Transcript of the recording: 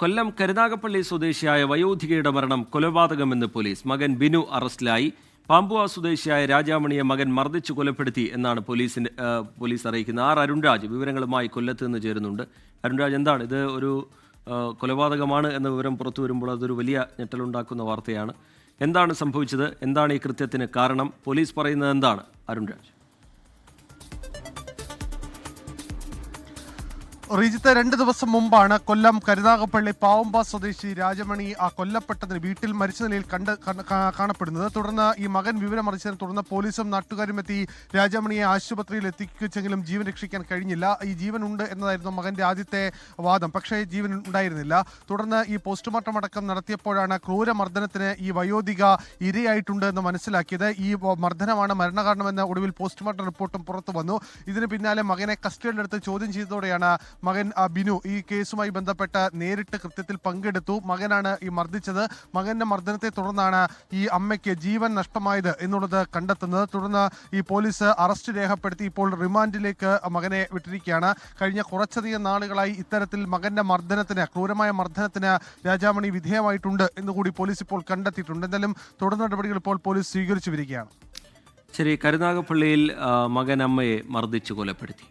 കൊല്ലം കരുനാഗപ്പള്ളി സ്വദേശിയായ വയോധികയുടെ മരണം കൊലപാതകമെന്ന് പോലീസ് മകൻ ബിനു അറസ്റ്റിലായി. പാമ്പുവ സ്വദേശിയായ രാജാമണിയെ മകൻ മർദ്ദിച്ചു കൊലപ്പെടുത്തി എന്നാണ് പോലീസിന്റെ പോലീസ് അറിയിക്കുന്നത്. ആർ അരുൺരാജ് വിവരങ്ങളുമായി കൊല്ലത്ത് നിന്ന് ചേരുന്നുണ്ട്. അരുൺരാജ് എന്താണ്? ഇത് ഒരു കൊലപാതകമാണ് എന്ന വിവരം പുറത്തു വരുമ്പോൾ അതൊരു വലിയ ഞെട്ടലുണ്ടാക്കുന്ന വാർത്തയാണ്. എന്താണ് സംഭവിച്ചത്? എന്താണ് ഈ കൃത്യത്തിന് കാരണം? പോലീസ് പറയുന്നത് എന്താണ്? അരുൺരാജ്. റീജിത്ത് രണ്ട് ദിവസം മുമ്പാണ് കൊല്ലം കരുനാഗപ്പള്ളി പാവമ്പ സ്വദേശി രാജമണി ആ കൊല്ലപ്പെട്ടതിന് വീട്ടിൽ മരിച്ച നിലയിൽ കണ്ട് കാണപ്പെടുന്നത്. തുടർന്ന് ഈ മകൻ വിവരമറിച്ചതിനെ തുടർന്ന് പോലീസും നാട്ടുകാരും എത്തി. രാജമണിയെ ആശുപത്രിയിൽ എത്തിച്ചെങ്കിലും ജീവൻ രക്ഷിക്കാൻ കഴിഞ്ഞില്ല. ഈ ജീവൻ ഉണ്ട് എന്നതായിരുന്നു മകന്റെ ആദ്യത്തെ വാദം. പക്ഷേ ജീവൻ ഉണ്ടായിരുന്നില്ല. തുടർന്ന് ഈ പോസ്റ്റ്മോർട്ടം അടക്കം നടത്തിയപ്പോഴാണ് ക്രൂരമർദ്ദനത്തിന് ഈ വയോധിക ഇരയായിട്ടുണ്ട് എന്ന് മനസ്സിലാക്കിയത്. ഈ മർദ്ദനമാണ് മരണകാരണമെന്ന് ഒടുവിൽ പോസ്റ്റ്മോർട്ടം റിപ്പോർട്ടും പുറത്തു വന്നു. ഇതിന് പിന്നാലെ മകനെ കസ്റ്റഡിയിലെടുത്ത് ചോദ്യം ചെയ്തതോടെയാണ് മകൻ ബിനു ഈ കേസുമായി ബന്ധപ്പെട്ട് നേരിട്ട് കൃത്യത്തിൽ പങ്കെടുത്തു. മകനാണ് ഈ മർദ്ദിച്ചത്. മകന്റെ മർദ്ദനത്തെ തുടർന്നാണ് ഈ അമ്മയ്ക്ക് ജീവൻ നഷ്ടമായത് എന്നുള്ളത് കണ്ടെത്തുന്നത്. തുടർന്ന് ഈ പോലീസ് അറസ്റ്റ് രേഖപ്പെടുത്തി ഇപ്പോൾ റിമാൻഡിലേക്ക് മകനെ വിട്ടിരിക്കുകയാണ്. കഴിഞ്ഞ കുറച്ചധികം നാളുകളായി ഇത്തരത്തിൽ മകന്റെ മർദ്ദനത്തിന് ക്രൂരമായ മർദ്ദനത്തിന് രാജാമണി വിധേയമായിട്ടുണ്ട് എന്നുകൂടി പോലീസ് ഇപ്പോൾ കണ്ടെത്തിയിട്ടുണ്ട്. എന്തായാലും തുടർ നടപടികൾ ഇപ്പോൾ പോലീസ് സ്വീകരിച്ചു വരികയാണ്. ശരി കരുനാഗപ്പള്ളിയിൽ മകൻ അമ്മയെ മർദ്ദിച്ചു കൊലപ്പെടുത്തി.